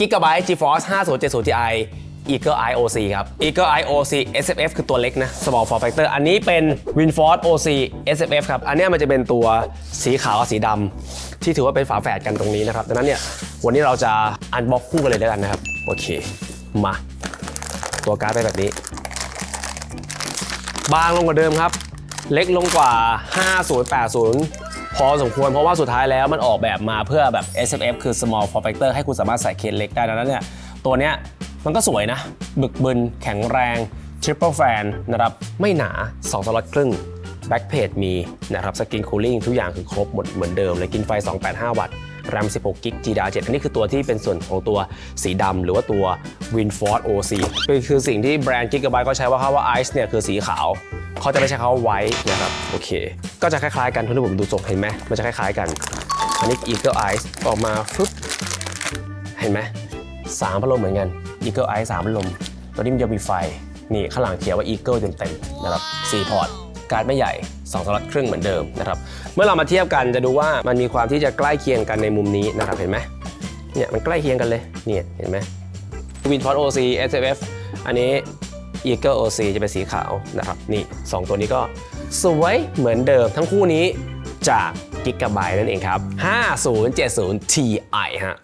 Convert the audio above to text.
Gigabyte GeForce 5070 Ti Eagle Eye OC ครับ Eagle Eye OC SFF คือตัวเล็กนะ Small Form Factor อันนี้เป็น WinForce OC SFF ครับ อันนี้มันจะเป็นตัวสีขาวกับสีดำที่ถือว่าเป็นฝาแฝดกันตรงนี้นะครับ ดังนั้นเนี่ย วันนี้เราจะอันบ็อกคู่กันเลยแล้วกันนะครับ โอเค มา ตัวการ์ดไปแบบนี้ บางลงกว่าเดิมครับ เล็กลงกว่า 5080 พอสมควรเพราะว่าสุดท้ายแล้วมันออกแบบมาเพื่อแบบ SFF คือ small form factor ให้คุณสามารถใส่เคสเล็กได้ดังนั้นเนี่ยตัวเนี้ยมันก็สวยนะ บึกบึนแข็งแรง triple fan นะครับไม่หนา2สล็อตครึ่ง back plate มีนะครับ skin cooling ทุกอย่างคือครบหมดเหมือนเดิมเลยกินไฟ 285 วัตต์ RAM 16กิก GDDR7 อันนี้คือตัวที่เป็นส่วนของตัวสีดำหรือว่าตัว WinForce OC คือสิ่งที่แบรนด์ Gigabyte ก็ใช้ว่าคำว่า Ice เนี่ยคือสีขาวเขาจะไม่ใช้คำว่า White นะครับโอเค ก็จะคล้ายๆกันทุกที่ผมดูทรงเห็นไหมมันจะคล้ายๆกัน อันนี้ Eagle Eyes ออกมาฟึบเห็นไหมสามพัดลมเหมือนกัน Eagle Eyes สามพัดลมตัวนี้มันจะมีไฟนี่ข้างหลังเขียนว่า Eagle เต็มๆนะครับ4พอร์ตการ์ดไม่ใหญ่2สล็อตครึ่งเหมือนเดิมนะครับ เมื่อเรามาเทียบกันจะดูว่ามันมีความที่จะใกล้เคียงกันในมุมนี้นะครับเห็นไหมเนี่ยมันใกล้เคียงกันเลยเนี่ยเห็นไหม WinForce OC SFF อันนี้ Eagle OC จะเป็นสีขาวนะครับนี่ 2 ตัวนี้ก็สวยเหมือนเดิมทั้งคู่นี้จากกิกะไบต์นั่นเองครับ 5070 Ti ฮะ